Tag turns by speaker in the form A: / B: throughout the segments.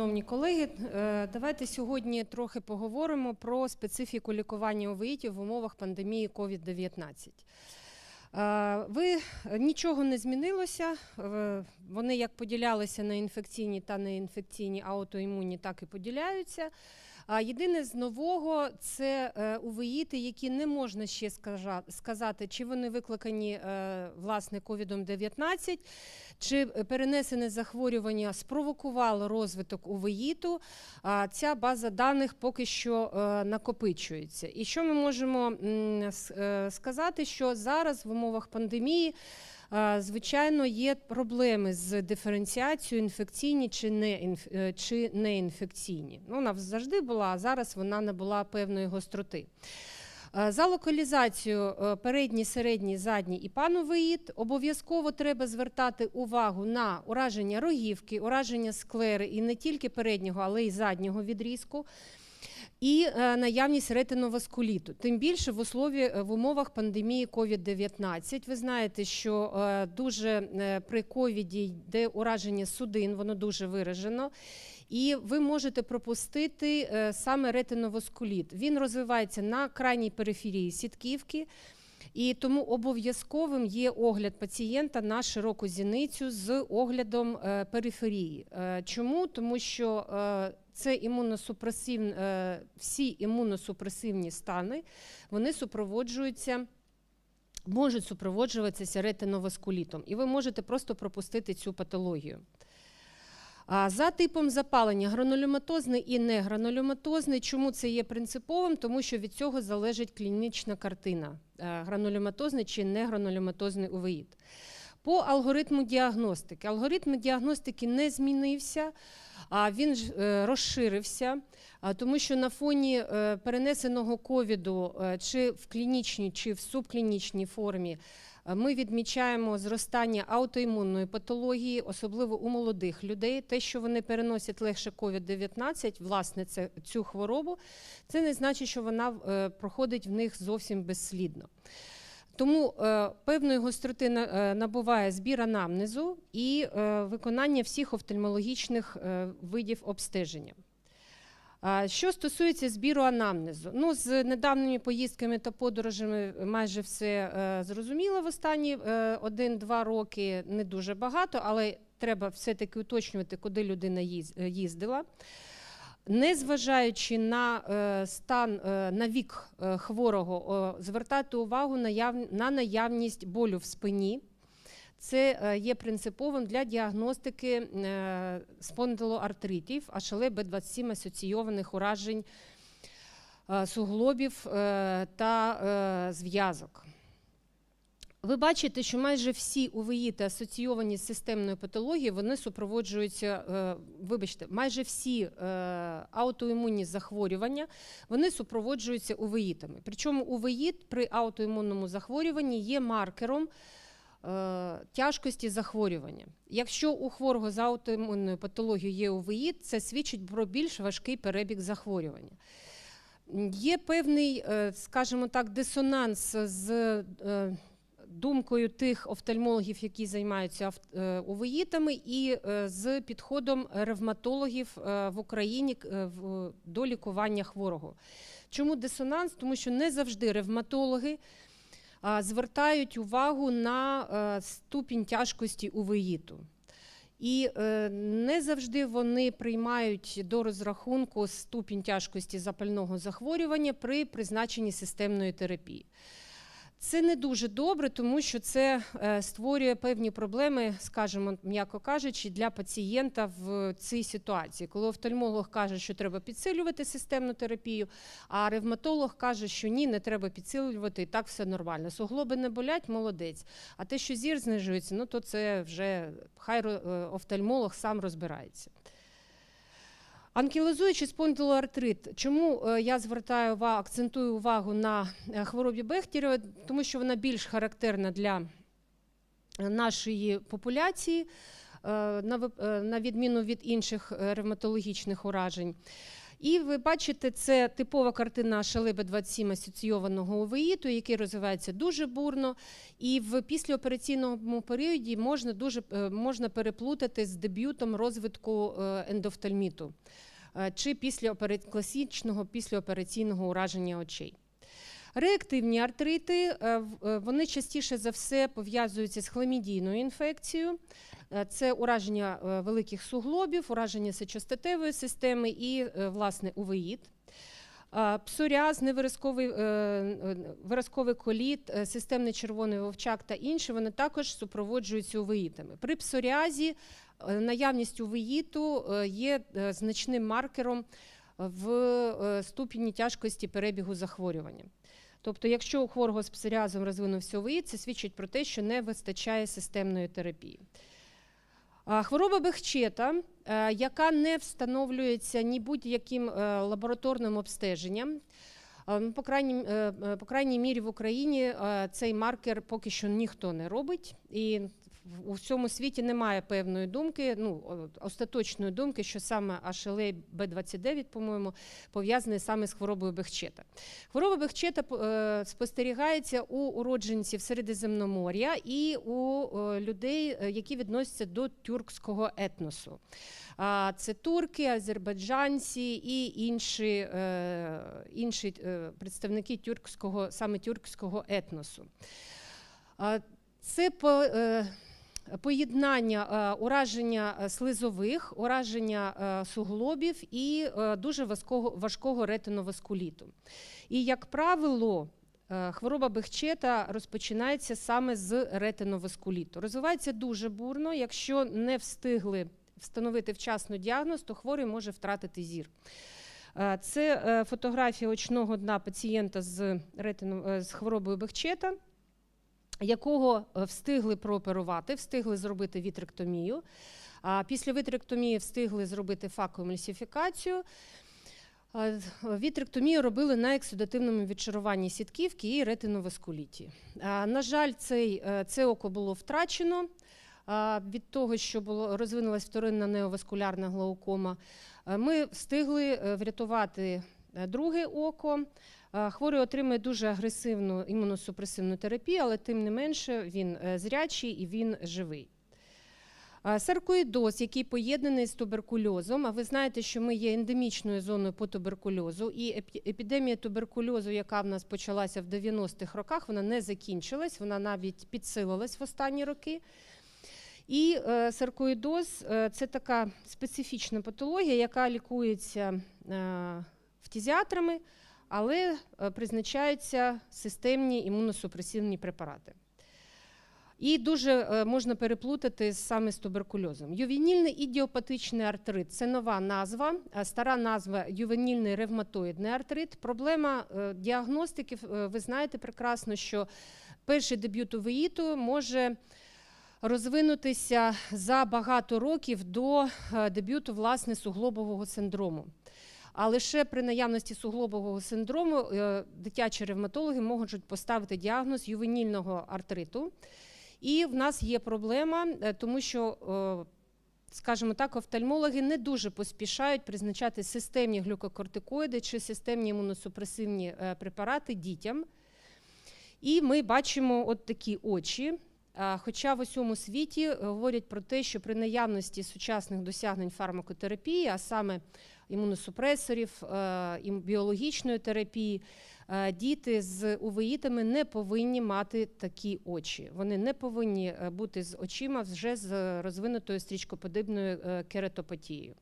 A: Шановні колеги, е, давайте сьогодні трохи поговоримо про специфіку лікування овеїтів в умовах пандемії COVID-19. Е, Ви нічого не змінилося. Е, Вони як поділялися на інфекційні та неінфекційні аутоімунні, так і поділяються. А єдине з нового це е, увеїти, які не можна ще сказати, чи вони викликані е, власне COVID-19, чи перенесене захворювання спровокувало розвиток увеїту. А Ця база даних поки що е, накопичується. І що ми можемо сказати, що зараз в умовах пандемії. Звичайно, є проблеми з диференціацією інфекційні чи не е, чи неінфекційні. Ну, вона завжди була, а зараз вона набула певної гостроти. За локалізацією е, передній, середній, задній і пановиїд обов'язково треба звертати увагу на ураження рогівки, ураження склери і не тільки переднього, але й заднього відрізку. І е, наявність ретиноваскуліту. Тим більше в услові е, в умовах пандемії COVID-19. Ви знаєте, що е, дуже при ковіді йде ураження судин, воно дуже виражено. І ви можете пропустити саме ретиноваскуліт. Він розвивається на крайній периферії сітківки. І тому обов'язковим є огляд пацієнта на широку зіницю з оглядом е, периферії. Е, Чому? Тому що е, це імуносупресив, всі імуносупресивні стани вони супроводжуються. Можуть супроводжуватися ретиноваскулітом, і ви можете просто пропустити цю патологію. За типом запалення гранулематозний і негранулематозний. Чому це є принциповим? Тому що від цього залежить клінічна картина е, чи негранулематозний увеїд. По алгоритму діагностики. Алгоритм діагностики не змінився, а він ж, е, розширився, тому що на фоні е, перенесеного ковіду чи в клінічній, чи в субклінічній формі ми відмічаємо зростання аутоімунної патології, особливо у молодих людей. Те, що вони переносять легше COVID-19, власне, це, цю хворобу, це не значить, що вона е, проходить в них зовсім безслідно. Тому е, певної гостроти на- е, набуває збір анамнезу і е, виконання всіх офтальмологічних е, видів обстеження. Що стосується збіру анамнезу, ну з недавніми поїздками та подорожами майже все е, зрозуміло в останні е, один-два роки, не дуже багато, але треба все-таки уточнювати, куди людина е, їздила. Незважаючи на е, стан е, на вік е, хворого, звертати увагу на наявність болю в спині. Це е, є принциповим для діагностики е, спондилоартритів, а шале Б27 асоційованих уражень е, суглобів та зв'язок. Ви бачите, що майже всі увеїти асоційовані з системною патологією, вони супроводжуються, вибачте, майже всі аутоімунні захворювання, вони супроводжуються увеїтами. Причому увеїт при аутоімунному захворюванні є маркером тяжкості захворювання. Якщо у хворого з аутоімунною патологією є увеїт, це свідчить про більш важкий перебіг захворювання. Є певний, е, скажімо так, дисонанс з е, думкою тих офтальмологів, які займаються е, і е, з підходом ревматологів е, в Україні е, до лікування хворого. Чому дисонанс? Тому що не завжди ревматологи звертають увагу на е, ступінь тяжкості увеїту. І е, не завжди вони приймають до розрахунку ступінь тяжкості запального захворювання при призначенні системної терапії. Це не дуже добре, тому що це е, створює певні проблеми, скажімо, м'яко кажучи, для пацієнта в цій ситуації. Коли офтальмолог каже, що треба підсилювати системну терапію, а ревматолог каже, що ні, не треба підсилювати, і так все нормально. Суглоби не болять, молодець. А те, що зір знижується, ну то це вже хай е, офтальмолог сам розбирається. Анкілозуючий спондилоартрит. Чому е, я звертаю увагу, акцентую увагу на е, хворобі Бехтерєва? Тому що вона більш характерна для нашої популяції, е, на е, відміну від інших е, ревматологічних уражень. І ви бачите, це типова картина шалеби 27 асоційованого увеїту, який розвивається дуже бурно. І в післяопераційному періоді можна дуже е, можна переплутати з дебютом розвитку е, ендофтальміту е, чи після класичного післяопераційного ураження очей. Реактивні артрити е, е, вони частіше за все пов'язуються з хламідійною інфекцією. Е, Це ураження е, великих суглобів, ураження сечостатевої системи і, е, власне, увеїд. Псоріаз, невиразковий е, е, виразковий коліт, е, системний червоний вовчак та інші вони також супроводжуються увеїтами. При псоріазі е, наявність увеїту е, є е, значним маркером в е, ступені тяжкості перебігу захворювання. Тобто, якщо у хворого з псоріазом розвинувся увеїт, це свідчить про те, що не вистачає системної терапії. Хвороба Бехчета, е, яка не встановлюється ні будь-яким е, лабораторним обстеженням. Е, ну, По крайній, е, е, по крайній мірі в Україні е, цей маркер поки що ніхто не робить, і у всьому світі немає певної думки, ну остаточної думки, що саме HLA B29, по-моєму, пов'язаний саме з хворобою Бехчета. Хвороба Бехчета е, спостерігається у уродженців Середземномор'я і у е, людей, е, які відносяться до тюркського етносу. А, Це турки, азербайджанці і інші, інші представники тюркського, саме тюркського етносу. Це по, поєднання е, ураження е, слизових, ураження е, суглобів і дуже важкого, важкого ретиноваскуліту. І, як правило, хвороба Бехчета розпочинається саме з ретиноваскуліту. Розвивається дуже бурно, якщо не встигли встановити вчасно діагноз, то хворий може втратити зір. Це фотографія очного дна пацієнта з, ретино, е, з хворобою Бехчета, якого е, встигли прооперувати, встигли зробити вітректомію. Після вітректомії встигли зробити факоемульсифікацію. Е, Вітректомію робили на ексудативному відшаруванні сітківки і ретиноваскуліті. На жаль, цей, е, це око було втрачено від того, що було розвинулась вторинна неоваскулярна глаукома. Ми встигли врятувати друге око. Е, Хворий отримує дуже агресивну імуносупресивну терапію, але тим не менше він е, зрячий і він живий. Е, Саркоїдоз, який поєднаний з туберкульозом. А ви знаєте, що ми є ендемічною зоною по туберкульозу, і епідемія туберкульозу, яка в нас почалася в 90-х роках, вона не закінчилась, вона навіть підсилилась в останні роки. І е, саркоїдоз е, це така специфічна патологія, яка лікується е, фтізіатрами, але е, призначаються системні імуносупресивні препарати. І дуже е, можна переплутати саме з туберкульозом. Ювенільний ідіопатичний артрит це нова назва, стара назва ювенільний ревматоїдний артрит. Проблема е, діагностики, е, ви знаєте прекрасно, що перший дебют увеїту може розвинутися за багато років до е, дебюту власне суглобового синдрому. А лише при наявності суглобового синдрому е, дитячі ревматологи можуть поставити діагноз ювенільного артриту. І в нас є проблема, е, тому що, е, скажімо так, офтальмологи не дуже поспішають призначати системні глюкокортикоїди чи системні імуносупресивні препарати дітям. І ми бачимо от такі очі. Хоча в усьому світі говорять про те, що при наявності сучасних досягнень фармакотерапії, а саме імуносупресорів, е, біологічної терапії, е, діти з увеїтами не повинні мати такі очі. Вони не повинні е, бути з очима вже з розвинутою стрічкоподібною кератопатією.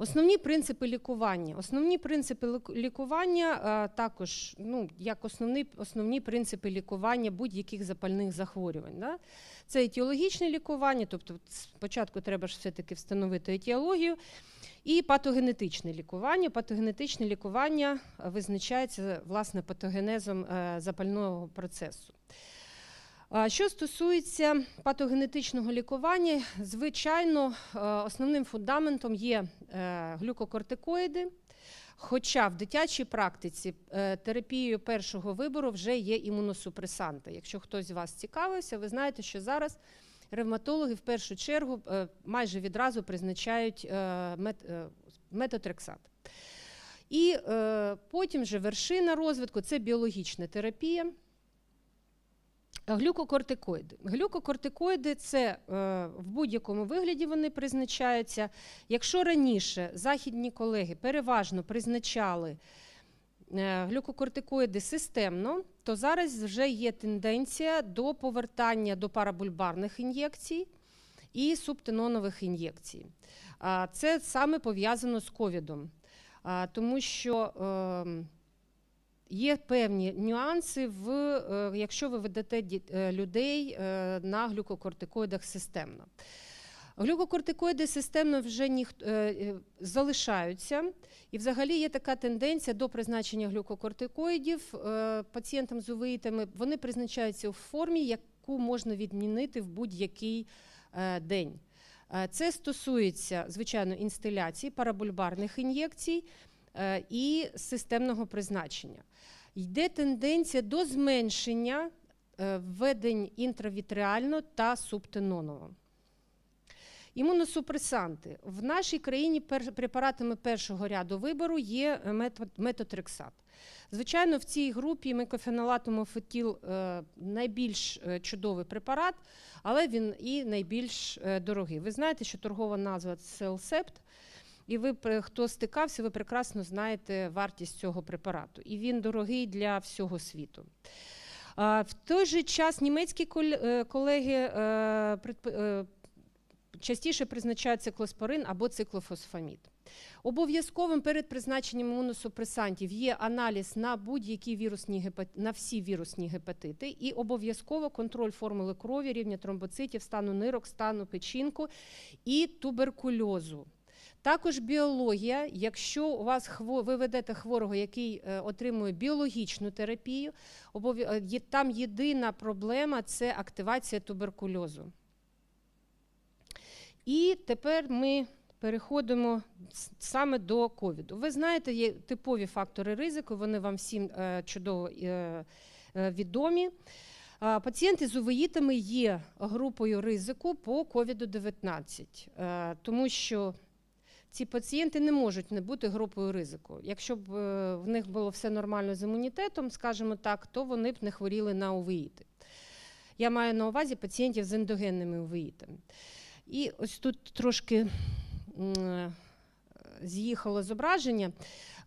A: Основні принципи лікування. Основні принципи лікування а, також, ну, як основні, основні принципи лікування будь-яких запальних захворювань. Да? Це етіологічне лікування, тобто спочатку треба ж все-таки встановити етіологію, і патогенетичне лікування. Патогенетичне лікування визначається власне патогенезом е, запального процесу. Що стосується патогенетичного лікування, звичайно, е, основним фундаментом є е, глюкокортикоїди. Хоча в дитячій практиці е, терапією першого вибору вже є імуносупресанти. Якщо хтось з вас цікавився, ви знаєте, що зараз ревматологи в першу чергу майже відразу призначають метотрексат. І потім вже вершина розвитку це біологічна терапія. Глюкокортикоїди. Глюкокортикоїди це е, в будь-якому вигляді вони призначаються. Якщо раніше західні колеги переважно призначали е, глюкокортикоїди системно, то зараз вже є тенденція до повертання до парабульбарних ін'єкцій і субтенонових ін'єкцій. Це саме пов'язано з ковідом, тому що ем, є певні нюанси, в, е, якщо ви ведете е, людей е, на глюкокортикоїдах системно. Глюкокортикоїди системно вже ніхто е, залишаються, і взагалі є така тенденція до призначення глюкокортикоїдів пацієнтам з увеїтами. Вони призначаються у формі, яку можна відмінити в будь-який день. Це стосується, звичайно, інстиляції, парабульбарних ін'єкцій і системного призначення. Йде тенденція до зменшення е, введень інтравітріально та субтеноново. Імуносупресанти. В нашій країні препаратами першого ряду вибору є е, метотрексат. Звичайно, в цій групі микофенолатомофетіл е, найбільш е, чудовий препарат, але він і найбільш е, дорогий. Ви знаєте, що торгова назва Селсепт, і ви, хто стикався, ви прекрасно знаєте вартість цього препарату. І він дорогий для всього світу. В той же час німецькі е, колеги е, е, частіше призначають циклоспорин або циклофосфамід. Обов'язковим перед призначенням імуносупресантів є аналіз на будь-які вірусні гепат... на всі вірусні гепатити, і обов'язково контроль формули крові, рівня тромбоцитів, стану нирок, стану печінку і туберкульозу. Також біологія. Якщо у вас хво... ви ведете хворого, який е, отримує біологічну терапію, е, там єдина проблема це активація туберкульозу. І тепер ми переходимо саме до ковіду. Ви знаєте, є типові фактори ризику, вони вам всім е, чудово відомі. Пацієнти з увеїтами є групою ризику по COVID-19, е, тому що ці пацієнти не можуть не бути групою ризику. Якщо б е, в них було все нормально з імунітетом, скажімо так, то вони б не хворіли на овеїти. Я маю на увазі пацієнтів з ендогенними увеїтами. І ось тут трошки е, з'їхало зображення.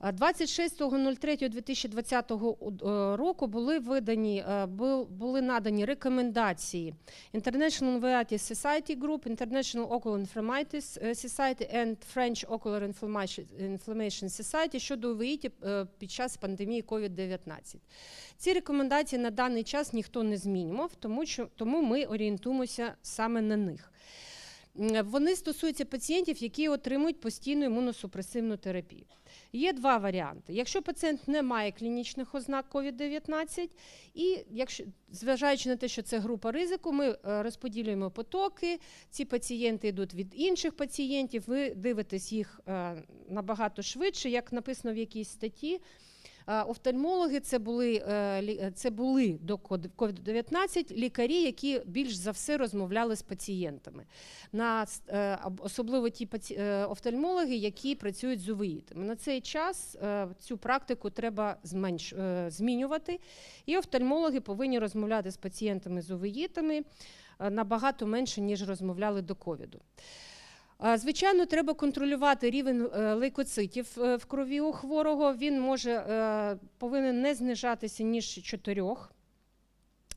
A: А 26.03.2020 е, року були видані, е, бу- були надані рекомендації International Uveitis Society Group, International Ocular Inflammitis е, Society and French Ocular Inflammation Society щодо е, під час пандемії COVID-19. Ці рекомендації на даний час ніхто не змінював, тому, що, тому ми орієнтуємося саме на них. Вони стосуються пацієнтів, які отримують постійну імуносупресивну терапію. Є два варіанти. Якщо пацієнт не має клінічних ознак COVID-19, і якщо, зважаючи на те, що це група ризику, ми е, розподілюємо потоки, ці пацієнти йдуть від інших пацієнтів, ви дивитесь їх е, набагато швидше, як написано в якійсь статті. Е, Офтальмологи це були, е, е, це були до COVID-19 лікарі, які більш за все розмовляли з пацієнтами. На, особливо ті офтальмологи, які працюють з увеїтами. На цей час цю практику треба зменш, змінювати, і офтальмологи повинні розмовляти з пацієнтами з увеїтами набагато менше, ніж розмовляли до ковіду. Звичайно, треба контролювати рівень е, лейкоцитів е, в крові у хворого. Він може е, повинен не знижатися ніж 4.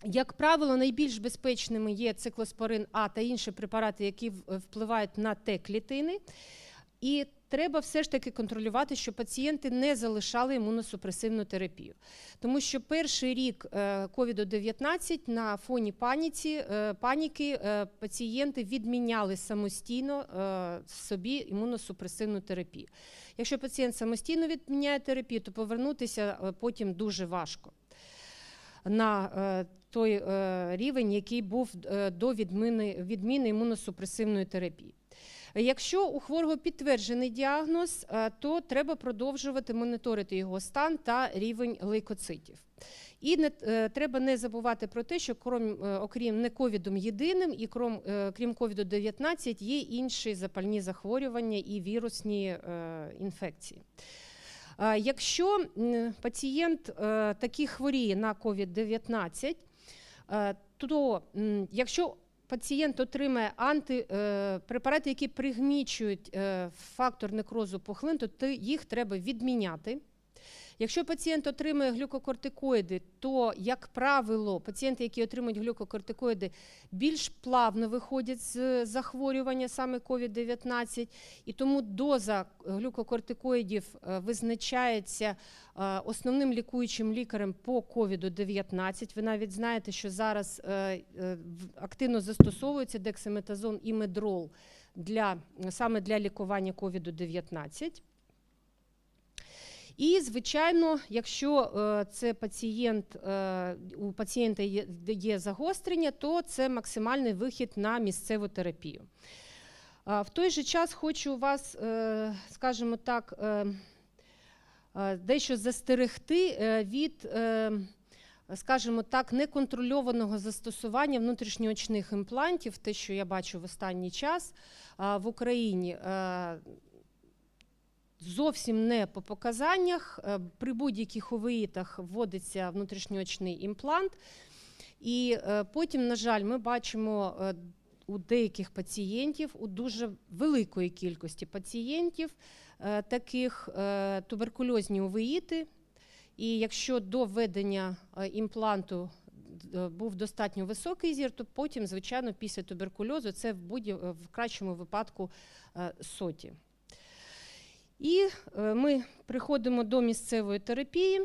A: Як правило, найбільш безпечними є циклоспорин А та інші препарати, які впливають на Т-клітини. І треба все ж таки контролювати, щоб пацієнти не залишали імуносупресивну терапію. Тому що перший рік е, COVID-19 на фоні паніці, е, паніки е, пацієнти відміняли самостійно собі імуносупресивну терапію. Якщо пацієнт самостійно відміняє терапію, то повернутися потім дуже важко на той рівень, який був до відміни, відміни імуносупресивної терапії. Якщо у хворого підтверджений діагноз, е, то треба продовжувати моніторити його стан та рівень лейкоцитів. І не е, треба не забувати про те, що крім, е, окрім не ковідом єдиним і крім, крім ковіду 19 є інші запальні захворювання і вірусні е, інфекції. Якщо пацієнт такий хворіє на COVID-19, е, то якщо пацієнт отримає анти, е, препарати, які пригнічують е, фактор некрозу пухлин, то їх треба відміняти. Якщо пацієнт отримує глюкокортикоїди, то, як правило, пацієнти, які отримують глюкокортикоїди, більш плавно виходять з захворювання саме COVID-19, і тому доза глюкокортикоїдів е, визначається е, основним лікуючим лікарем по COVID-19. Ви навіть знаєте, що зараз е, е, в- активно застосовується дексаметазон і медрол для, саме для лікування COVID-19. І, звичайно, якщо е, це пацієнт, е, у пацієнта є, загострення, то це максимальний вихід на місцеву терапію. В той же час хочу вас, е, скажімо так, дещо застерегти від, скажімо так, неконтрольованого застосування внутрішньоочних імплантів, те, що я бачу в останній час в Україні. Е, Зовсім не по показаннях. Е, При будь-яких овиїтах вводиться внутрішньоочний імплант. І е, потім, на жаль, ми бачимо у деяких пацієнтів, у дуже великої кількості пацієнтів, таких туберкульозні овиїти. І якщо до введення е, імпланту е, був достатньо високий зір, то потім, звичайно, після туберкульозу це в, будь- в кращому випадку е, соті. І е, ми приходимо до місцевої терапії.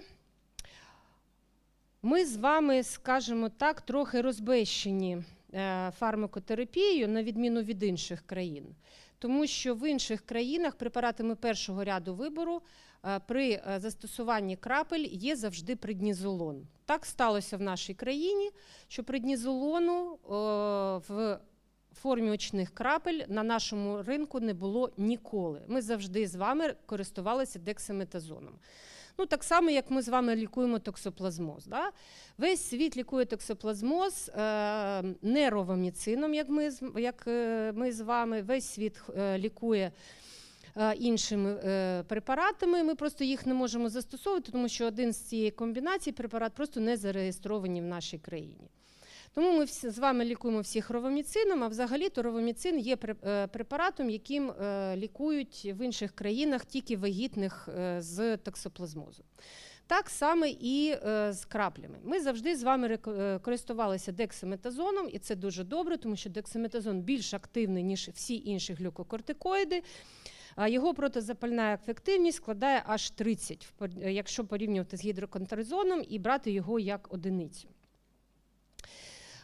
A: Ми з вами, скажімо так, трохи розбещені е, фармакотерапією, на відміну від інших країн. Тому що в інших країнах препаратами першого ряду вибору е, при е, застосуванні крапель є завжди преднізолон. Так сталося в нашій країні, що преднізолону е, в формі очних крапель на нашому ринку не було ніколи. Ми завжди з вами користувалися дексаметазоном. Ну, так само, як ми з вами лікуємо токсоплазмоз. Да? Весь світ лікує токсоплазмоз е, нейровоміцином, як ми, як е, ми з вами. Весь світ е, лікує е, іншими препаратами. Ми просто їх не можемо застосовувати, тому що один з цієї комбінації препарат просто не зареєстрований в нашій країні. Тому ми всі, з вами лікуємо всіх роваміцином, а взагалі то роваміцин є е, препаратом, яким е, лікують в інших країнах тільки вагітних е, з токсоплазмозу. Так само і з краплями. Ми завжди з вами користувалися дексаметазоном, і це дуже добре, тому що дексаметазон більш активний, ніж всі інші глюкокортикоїди. Його протизапальна ефективність складає аж 30, в пор- е, якщо порівнювати з гідроконтризоном і брати його як одиницю.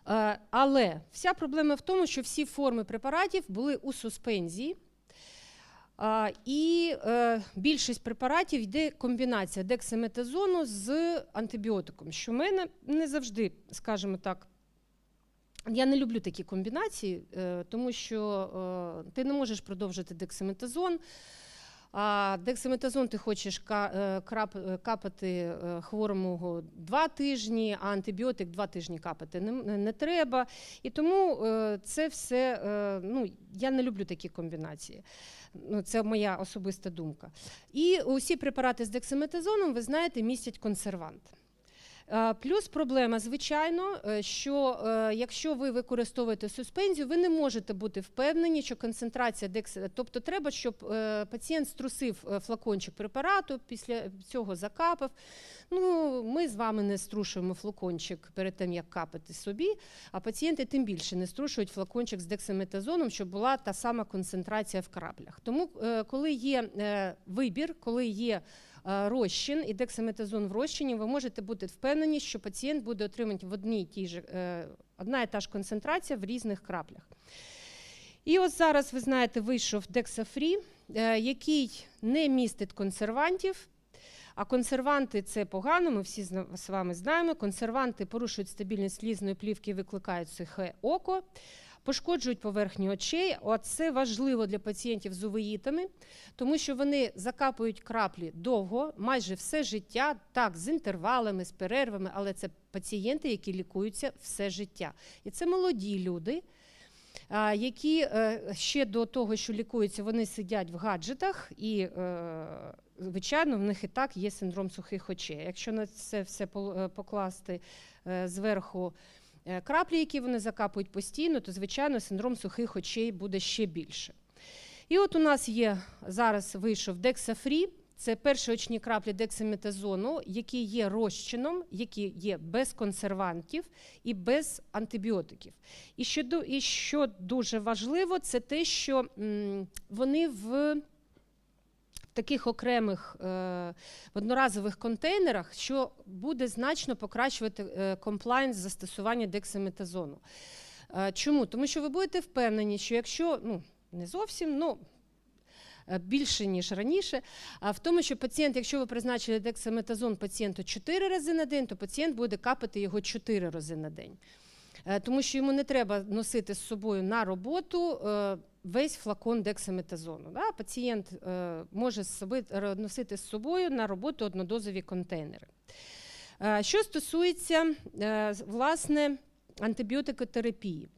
A: Е, Але вся проблема в тому, що всі форми препаратів були у суспензії. І е, більшість препаратів йде комбінація дексаметазону з антибіотиком, що в мене не завжди, скажімо так, я не люблю такі комбінації, е, тому що ти не можеш продовжити дексаметазон. А дексаметазон ти хочеш е, е, капати е, хворому два тижні, а антибіотик два тижні капати не, не- треба. І тому це все, ну, я не люблю такі комбінації. Ну, це моя особиста думка. І усі препарати з дексаметазоном, ви знаєте, містять консервант. Е, Плюс проблема, звичайно, е, що е, якщо ви використовуєте суспензію, ви не можете бути впевнені, що концентрація декс... тобто треба, щоб пацієнт струсив флакончик препарату, після цього закапав. Ну, ми з вами не струшуємо флакончик перед тим, як капати собі, а пацієнти тим більше не струшують флакончик з дексаметазоном, щоб була та сама концентрація в краплях. Тому, коли є вибір, коли є розчин і дексаметазон в розчині, ви можете бути впевнені, що пацієнт буде отримати в одній тій же е, одна і та ж концентрація в різних краплях. І ось зараз ви знаєте, вийшов Дексафрі, е, який не містить консервантів. А консерванти це погано, ми всі з вами знаємо. Консерванти порушують стабільність слізної плівки і викликають сухе око. Пошкоджують поверхню очей. Це важливо для пацієнтів з увеїтами, тому що вони закапують краплі довго, майже все життя, так, з інтервалами, з перервами, але це пацієнти, які лікуються все життя. І це молоді люди, які е, ще до того, що лікуються, вони сидять в гаджетах, і, е, звичайно, в них і так є синдром сухих очей. Якщо на це все е, покласти зверху краплі, які вони закапують постійно, то, звичайно, синдром сухих очей буде ще більше. І от у нас є зараз вийшов Дексафрі. Це перші очні краплі дексаметазону, які є розчином, які є без консервантів і без антибіотиків. І що, і що дуже важливо, це те, що вони в таких окремих е, одноразових контейнерах, що буде значно покращувати е, комплайнс застосування дексаметазону. Е, чому? Тому що ви будете впевнені, що якщо ну, не зовсім, ну е, більше ніж раніше, а в тому, що пацієнт, якщо ви призначили дексаметазон пацієнту 4 рази на день, то пацієнт буде капати його 4 рази на день. Е, Тому що йому не треба носити з собою на роботу е, весь флакон дексаметазону. Да? Пацієнт е, може носити з собою на роботу однодозові контейнери. Що стосується власне антибіотикотерапії.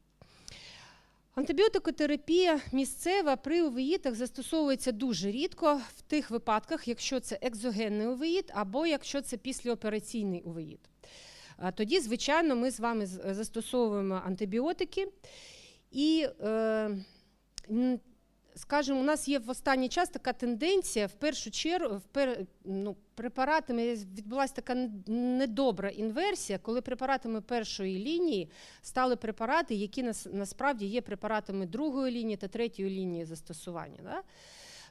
A: Антибіотикотерапія місцева при увеїтах застосовується дуже рідко в тих випадках, якщо це екзогенний увеїт або якщо це післяопераційний увеїт. Тоді, звичайно, ми з вами застосовуємо антибіотики. І, е, скажімо, у нас є в останній час така тенденція, в першу чергу, в пер, ну, препаратами відбулася така недобра інверсія, коли препаратами першої лінії стали препарати, які нас, насправді є препаратами другої лінії та третьої лінії застосування. Да?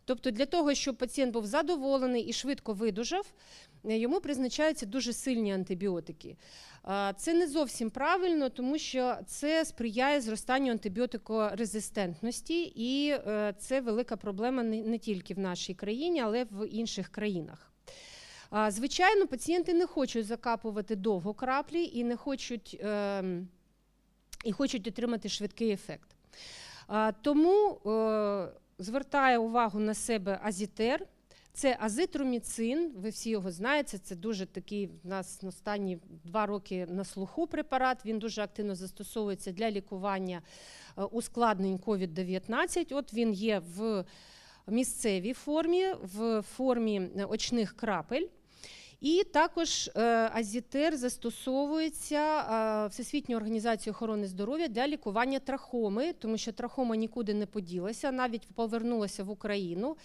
A: Тобто для того, щоб пацієнт був задоволений і швидко видужав, е, йому призначаються дуже сильні антибіотики. Це не зовсім правильно, тому що це сприяє зростанню антибіотикорезистентності, і е, це велика проблема не тільки в нашій країні, але й в інших країнах. Звичайно, пацієнти не хочуть закапувати довго краплі і не хочуть, ем, і хочуть отримати швидкий ефект. Тому е, звертає увагу на себе азітер. Це азитроміцин, ви всі його знаєте. Це дуже такий в нас на останні два роки на слуху препарат. Він дуже активно застосовується для лікування е, ускладнень COVID-19. От він є в місцевій формі, в формі е, очних крапель. І також е, азітер застосовується е, Всесвітньою організацією охорони здоров'я для лікування трахоми, тому що трахома нікуди не поділася, навіть повернулася в Україну.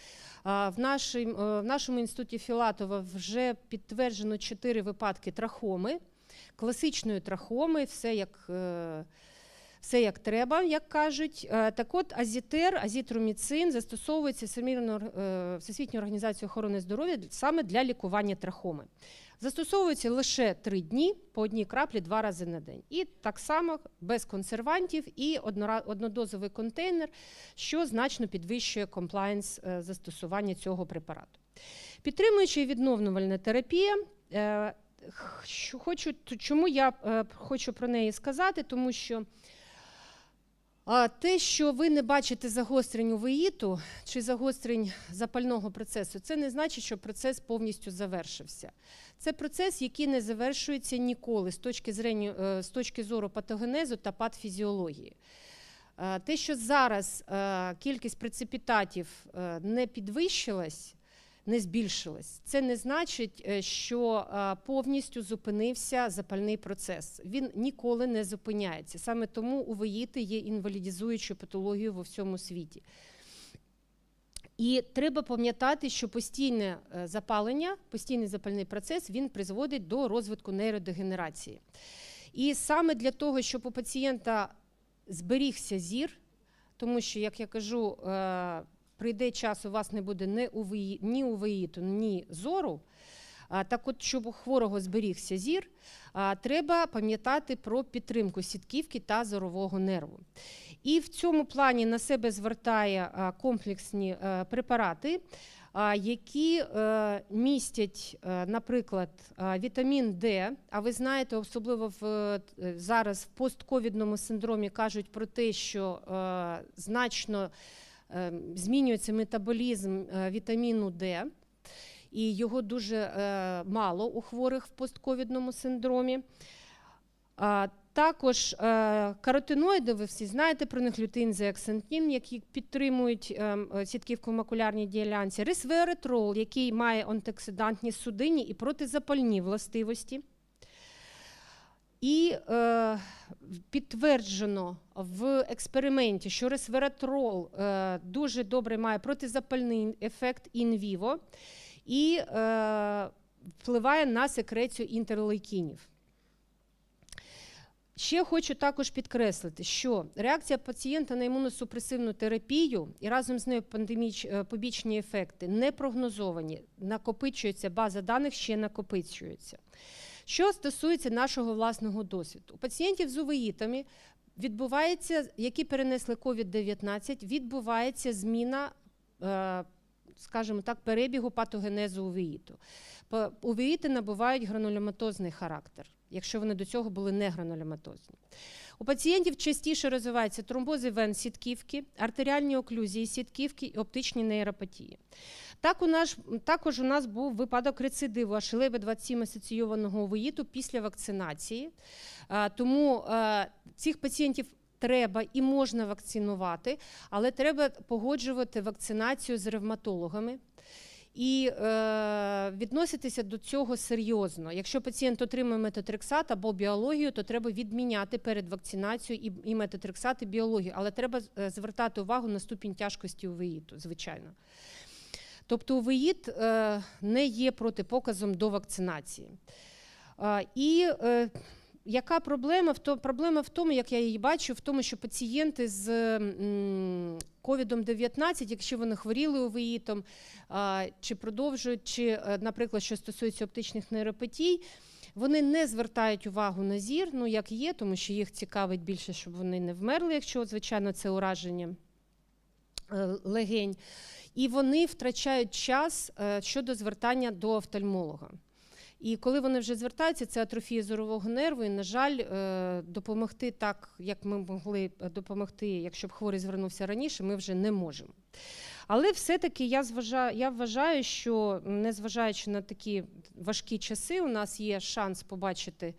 A: А, В, нашій, е, в нашому інституті Філатова вже підтверджено чотири випадки трахоми, класичної трахоми, все як. Все як треба, як кажуть. Е, Так от азітер, азітроміцин застосовується е, Всесвітньою організацією охорони здоров'я саме для лікування трахоми. Застосовується лише три дні по одній краплі два рази на день. І так само без консервантів і однодозовий контейнер, що значно підвищує комплаєнс е, застосування цього препарату. Підтримуюча і відновлювальна терапія. Хочу, чому я хочу про неї сказати, тому що а, те, що ви не бачите загострень увеїту чи загострень запального процесу, це не значить, що процес повністю завершився. Це процес, який не завершується ніколи з точки, зрення, е, з точки зору патогенезу та патфізіології. Е, Те, що зараз е, кількість прецепітатів не підвищилась, не збільшилась, це не значить, е, що е, повністю зупинився запальний процес. Він ніколи не зупиняється. Саме тому у увеїти є інвалідізуючою патологією во всьому світі. І треба пам'ятати, що постійне е, запалення, постійний запальний процес він призводить до розвитку нейродегенерації. І саме для того, щоб у пацієнта зберігся зір, тому що, як я кажу, прийде час, у вас не буде ні увеї- ні увеїту, ні зору. Так от, щоб у хворого зберігся зір, треба пам'ятати про підтримку сітківки та зорового нерву. І в цьому плані на себе звертає комплексні е, препарати які е, містять, е, наприклад, вітамін Д. А ви знаєте, особливо в зараз в постковідному синдромі кажуть про те, що значно змінюється метаболізм е, вітаміну Д, і його дуже е, мало у хворих в постковідному синдромі. Також е, каротиноїди, ви всі знаєте про них лютин, зеаксантин, які підтримують е, е, сітківку в макулярній ділянці, ресверетрол, який має антиоксидантні судинні і протизапальні властивості. І е, підтверджено в експерименті, що ресвератрол е, дуже добре має протизапальний ефект інвіво і е, впливає на секрецію інтерлейкінів. Ще хочу також підкреслити, що реакція пацієнта на імуносупресивну терапію і разом з нею пандеміч, е, побічні ефекти не прогнозовані, накопичується, база даних ще накопичується. Що стосується нашого власного досвіду, у пацієнтів з увеїтами відбувається, які перенесли COVID-19, відбувається зміна, е, скажімо так, перебігу патогенезу увеїту. Увеїти набувають гранулематозний характер, якщо вони до цього були не гранулематозні. У пацієнтів частіше розвиваються тромбози вен сітківки, артеріальні оклюзії сітківки і оптичні нейропатії. Так у нас, також у нас був випадок рецидиву ашелеби 27 асоційованого увеїту після вакцинації. Тому цих пацієнтів треба і можна вакцинувати, але треба погоджувати вакцинацію з ревматологами. І е, відноситися до цього серйозно. Якщо пацієнт отримує метотрексат або біологію, то треба відміняти перед вакцинацією і, і метотрексат, і біологію. Але треба е, звертати увагу на ступінь тяжкості УВІТу, звичайно. Тобто УВІТ е, не є протипоказом до вакцинації. Е, і е, яка проблема? В то- Проблема в тому, як я її бачу, в тому, що пацієнти з м, COVID-19, якщо вони хворіли а, чи продовжують, чи, е, наприклад, що стосується оптичних нейропатій, вони не звертають увагу на зір, ну як є, тому що їх цікавить більше, щоб вони не вмерли, якщо, звичайно, це ураження е, легень. І вони втрачають час е, щодо звертання до офтальмолога. І коли вони вже звертаються, це атрофія зорового нерву. І, на жаль, е, допомогти так, як ми могли допомогти, якщо б хворий звернувся раніше, ми вже не можемо. Але все-таки я, зважаю, я вважаю, що незважаючи на такі важкі часи, у нас є шанс побачити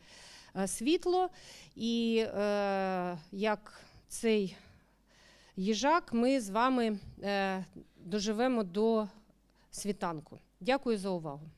A: е, світло, і е, як цей їжак, ми з вами е, доживемо до світанку. Дякую за увагу.